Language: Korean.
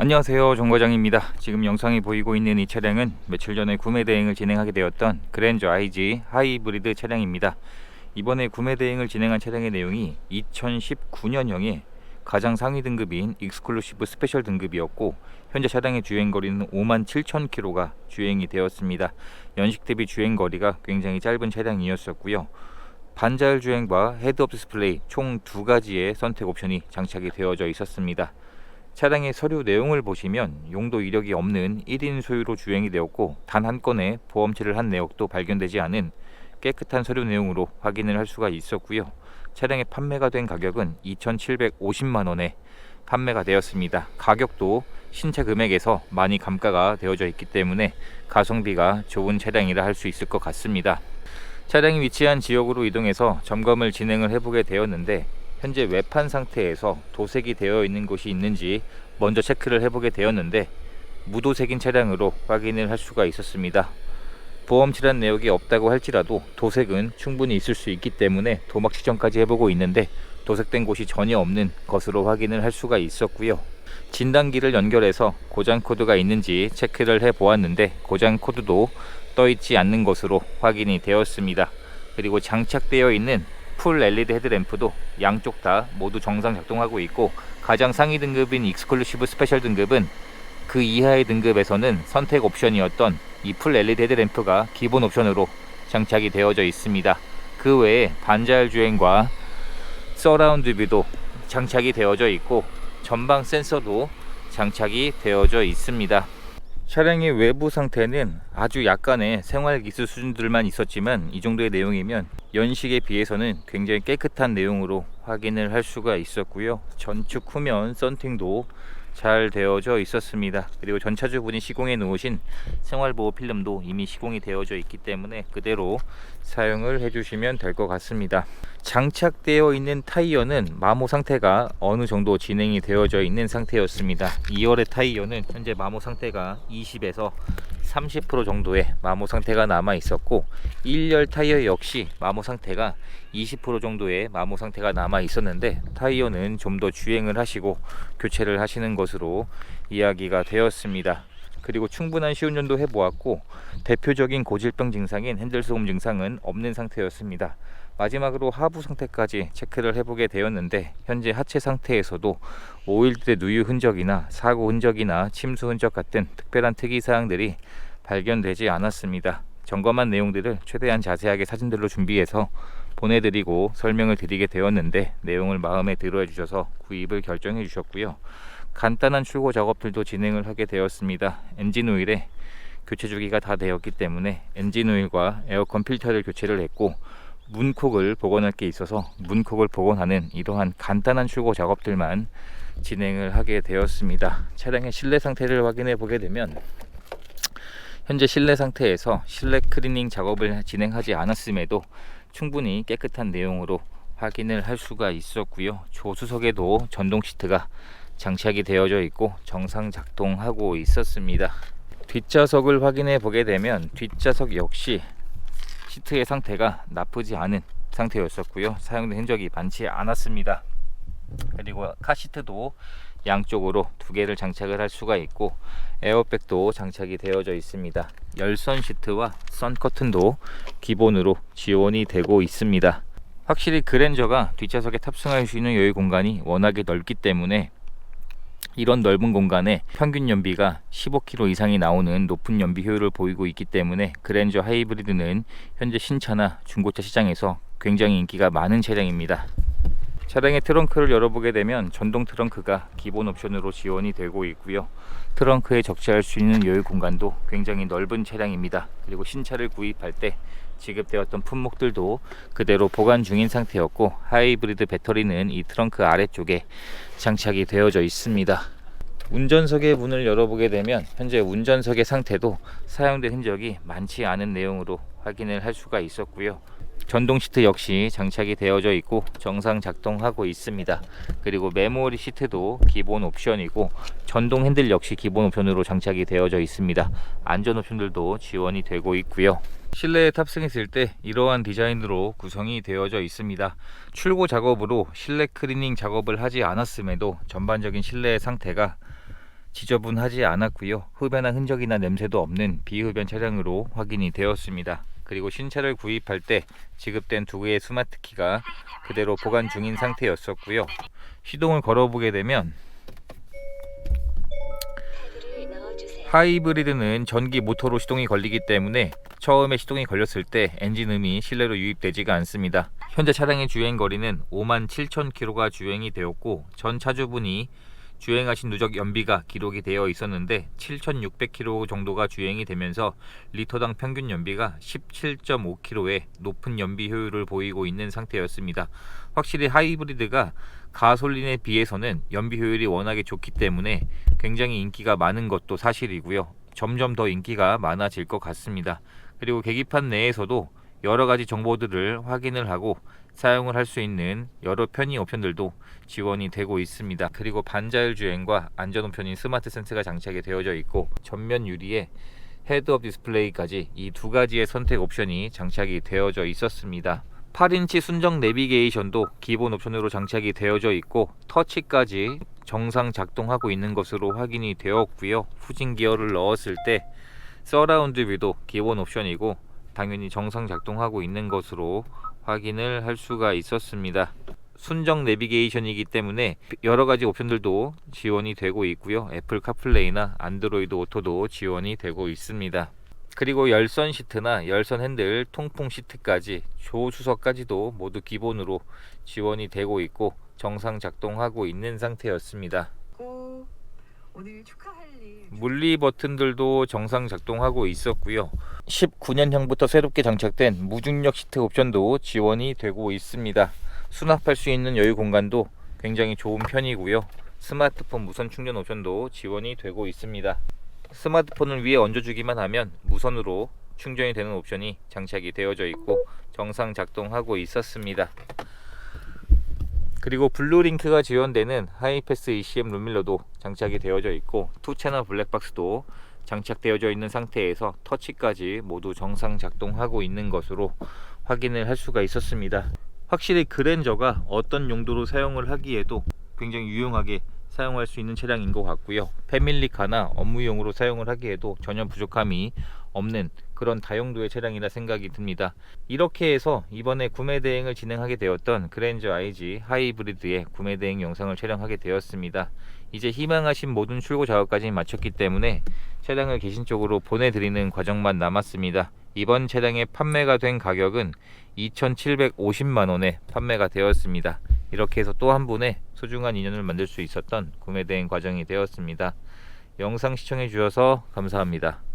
안녕하세요. 정과장입니다. 지금 영상이 보이고 있는 이 차량은 며칠 전에 구매 대행을 진행하게 되었던 그랜저 IG 하이브리드 차량입니다. 이번에 구매 대행을 진행한 차량의 내용이 2019년형의 가장 상위 등급인 익스클루시브 스페셜 등급이었고 현재 차량의 주행 거리는 5만 7천 킬로가 주행이 되었습니다. 연식 대비 주행 거리가 굉장히 짧은 차량이었었고요. 반자율 주행과 헤드업 디스플레이 총 두 가지의 선택 옵션이 장착이 되어져 있었습니다 차량의 서류 내용을 보시면 용도 이력이 없는 1인 소유로 주행이 되었고 단 한 건의 보험치를 한 내역도 발견되지 않은 깨끗한 서류 내용으로 확인을 할 수가 있었고요. 차량의 판매가 된 가격은 2,750만 원에 판매가 되었습니다. 가격도 신차 금액에서 많이 감가가 되어져 있기 때문에 가성비가 좋은 차량이라 할 수 있을 것 같습니다. 차량이 위치한 지역으로 이동해서 점검을 진행을 해보게 되었는데 현재 외판 상태에서 도색이 되어 있는 곳이 있는지 먼저 체크를 해보게 되었는데 무도색인 차량으로 확인을 할 수가 있었습니다. 보험 질환 내역이 없다고 할지라도 도색은 충분히 있을 수 있기 때문에 도막 지정까지 해보고 있는데 도색된 곳이 전혀 없는 것으로 확인을 할 수가 있었고요. 진단기를 연결해서 고장 코드가 있는지 체크를 해 보았는데 고장 코드도 떠 있지 않는 것으로 확인이 되었습니다. 그리고 장착되어 있는 풀 LED 헤드램프도 양쪽 다 모두 정상 작동하고 있고 가장 상위 등급인 익스클루시브 스페셜 등급은 그 이하의 등급에서는 선택 옵션이었던 이 풀 LED 헤드램프가 기본 옵션으로 장착이 되어져 있습니다. 그 외에 반자율 주행과 서라운드 뷰도 장착이 되어져 있고 전방 센서도 장착이 되어져 있습니다. 차량의 외부 상태는 아주 약간의 생활 기술 수준들만 있었지만 이 정도의 내용이면 연식에 비해서는 굉장히 깨끗한 내용으로 확인을 할 수가 있었고요. 전축 후면 썬팅도 잘 되어져 있었습니다. 그리고 전차주분이 시공해 놓으신 생활보호 필름도 이미 시공이 되어져 있기 때문에 그대로 사용을 해주시면 될 것 같습니다. 장착되어 있는 타이어는 마모 상태가 어느 정도 진행이 되어져 있는 상태였습니다. 2열의 타이어는 현재 마모 상태가 20에서 30% 정도의 마모 상태가 남아 있었고 1열 타이어 역시 마모 상태가 20% 정도의 마모 상태가 남아 있었는데 타이어는 좀 더 주행을 하시고 교체를 하시는 것으로 이야기가 되었습니다. 그리고 충분한 시운전도 해보았고 대표적인 고질병 증상인 핸들 소음 증상은 없는 상태였습니다. 마지막으로 하부 상태까지 체크를 해보게 되었는데 현재 하체 상태에서도 오일대 누유 흔적이나 사고 흔적이나 침수 흔적 같은 특별한 특이 사항들이 발견되지 않았습니다. 점검한 내용들을 최대한 자세하게 사진들로 준비해서 보내드리고 설명을 드리게 되었는데 내용을 마음에 들어 주셔서 구입을 결정해 주셨고요. 간단한 출고 작업들도 진행을 하게 되었습니다. 엔진 오일에 교체 주기가 다 되었기 때문에 엔진 오일과 에어컨 필터를 교체를 했고 문콕을 복원할 게 있어서 문콕을 복원하는 이러한 간단한 출고 작업들만 진행을 하게 되었습니다. 차량의 실내 상태를 확인해 보게 되면 현재 실내 상태에서 실내 클리닝 작업을 진행하지 않았음에도 충분히 깨끗한 내용으로 확인을 할 수가 있었고요. 조수석에도 전동 시트가 장착이 되어져 있고 정상 작동하고 있었습니다. 뒷좌석을 확인해 보게 되면 뒷좌석 역시 시트의 상태가 나쁘지 않은 상태였었고요. 사용된 흔적이 많지 않았습니다. 그리고 카시트도 양쪽으로 두 개를 장착을 할 수가 있고 에어백도 장착이 되어져 있습니다. 열선 시트와 선 커튼도 기본으로 지원이 되고 있습니다. 확실히 그랜저가 뒷좌석에 탑승할 수 있는 여유 공간이 워낙에 넓기 때문에 이런 넓은 공간에 평균 연비가 15km 이상이 나오는 높은 연비 효율을 보이고 있기 때문에 그랜저 하이브리드는 현재 신차나 중고차 시장에서 굉장히 인기가 많은 차량입니다. 차량의 트렁크를 열어보게 되면 전동 트렁크가 기본 옵션으로 지원이 되고 있고요. 트렁크에 적재할 수 있는 여유 공간도 굉장히 넓은 차량입니다. 그리고 신차를 구입할 때 지급되었던 품목들도 그대로 보관 중인 상태였고 하이브리드 배터리는 이 트렁크 아래쪽에 장착이 되어져 있습니다. 운전석의 문을 열어보게 되면 현재 운전석의 상태도 사용된 흔적이 많지 않은 내용으로 확인을 할 수가 있었고요. 전동 시트 역시 장착이 되어져 있고 정상 작동하고 있습니다. 그리고 메모리 시트도 기본 옵션이고 전동 핸들 역시 기본 옵션으로 장착이 되어져 있습니다. 안전 옵션들도 지원이 되고 있고요. 실내에 탑승했을 때 이러한 디자인으로 구성이 되어져 있습니다. 출고 작업으로 실내 클리닝 작업을 하지 않았음에도 전반적인 실내의 상태가 지저분하지 않았고요. 흡연한 흔적이나 냄새도 없는 비흡연 차량으로 확인이 되었습니다. 그리고 신차를 구입할 때 지급된 두 개의 스마트 키가 그대로 보관 중인 상태였었고요. 시동을 걸어보게 되면 하이브리드는 전기 모터로 시동이 걸리기 때문에 처음에 시동이 걸렸을 때 엔진음이 실내로 유입되지가 않습니다. 현재 차량의 주행 거리는 5만 7천 킬로가 주행이 되었고 전 차주분이 주행하신 누적 연비가 기록이 되어 있었는데 7,600km 정도가 주행이 되면서 리터당 평균 연비가 17.5km의 높은 연비 효율을 보이고 있는 상태였습니다. 확실히 하이브리드가 가솔린에 비해서는 연비 효율이 워낙에 좋기 때문에 굉장히 인기가 많은 것도 사실이고요. 점점 더 인기가 많아질 것 같습니다. 그리고 계기판 내에서도 여러 가지 정보들을 확인을 하고 사용을 할 수 있는 여러 편의 옵션들도 지원이 되고 있습니다. 그리고 반자율 주행과 안전 옵션인 스마트 센스가 장착이 되어져 있고 전면 유리에 헤드업 디스플레이까지 이 두 가지의 선택 옵션이 장착이 되어져 있었습니다. 8인치 순정 내비게이션도 기본 옵션으로 장착이 되어져 있고 터치까지 정상 작동하고 있는 것으로 확인이 되었고요. 후진 기어를 넣었을 때 서라운드 뷰도 기본 옵션이고 당연히 정상 작동하고 있는 것으로 확인을 할 수가 있었습니다. 순정 내비게이션이기 때문에 여러 가지 옵션들도 지원이 되고 있고요. 애플 카플레이나 안드로이드 오토도 지원이 되고 있습니다. 그리고 열선 시트나 열선 핸들, 통풍 시트까지 조수석까지도 모두 기본으로 지원이 되고 있고 정상 작동하고 있는 상태였습니다. 고 오늘 축하할 일 물리 버튼들도 정상 작동하고 있었고요. 19년형부터 새롭게 장착된 무중력 시트 옵션도 지원이 되고 있습니다. 수납할 수 있는 여유 공간도 굉장히 좋은 편이고요. 스마트폰 무선 충전 옵션도 지원이 되고 있습니다. 스마트폰을 위에 얹어주기만 하면 무선으로 충전이 되는 옵션이 장착이 되어져 있고 정상 작동하고 있었습니다. 그리고 블루링크가 지원되는 하이패스 ECM 룸밀러도 장착이 되어져 있고 투 채널 블랙박스도 장착되어져 있는 상태에서 터치까지 모두 정상 작동하고 있는 것으로 확인을 할 수가 있었습니다. 확실히 그랜저가 어떤 용도로 사용을 하기에도 굉장히 유용하게 사용할 수 있는 차량인 것 같고요. 패밀리카나 업무용으로 사용을 하기에도 전혀 부족함이 없는 그런 다용도의 차량이라 생각이 듭니다. 이렇게 해서 이번에 구매 대행을 진행하게 되었던 그랜저 IG 하이브리드의 구매 대행 영상을 촬영하게 되었습니다. 이제 희망하신 모든 출고 작업까지 마쳤기 때문에 차량을 계신 쪽으로 보내드리는 과정만 남았습니다. 이번 차량의 판매가 된 가격은 2,750만 원에 판매가 되었습니다. 이렇게 해서 또 한 분의 소중한 인연을 만들 수 있었던 구매 대행 과정이 되었습니다. 영상 시청해 주셔서 감사합니다.